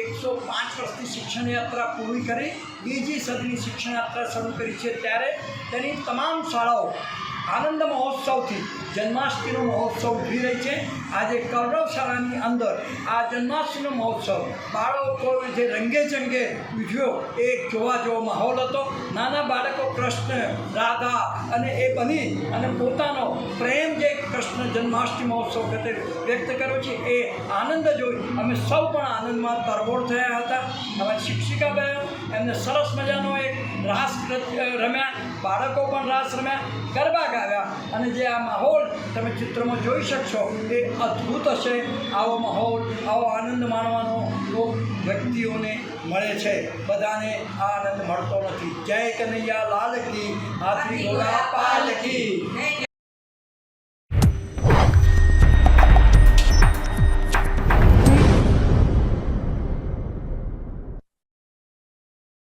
એકસો પાંચ વર્ષની શિક્ષણ યાત્રા પૂરી કરી, બીજી સદીની શિક્ષણ યાત્રા શરૂ કરી છે ત્યારે તેની તમામ શાળાઓ આનંદ મહોત્સવથી, જન્માષ્ટમીનો મહોત્સવ ઊભી રહી છે. આજે કૌરવ શાળાની અંદર આ જન્માષ્ટમીનો મહોત્સવ, બાળકો જે રંગે ચંગે ઉજવ્યો, એ જોવા જેવો માહોલ હતો. નાના બાળકો કૃષ્ણ, રાધા અને એ બની અને પોતાનો પ્રેમ જે જન્માષ્ટમી મહોત્સવ ખાતે વ્યક્ત કર્યો છે. એ આનંદ જોઈ અમે સૌ પણ આનંદમાં તરબોળ થયા હતા. અમારી શિક્ષિકા બહેન એમને સરસ મજાનો એક રાસ રમ્યા. બાળકો પણ રાસ રમ્યા. ગરબા ગાવ્યા. અને જે આ માહોલ તમે ચિત્રમાં જોઈ શકશો, એ અદ્ભુત હશે. આવો માહોલ, આવો આનંદ માણવાનો લોક વ્યક્તિઓને મળે છે. બધાને આ આનંદ મળતો નથી. જય કનૈયા, લાલ કી, હાથી ગોળા પાલ કી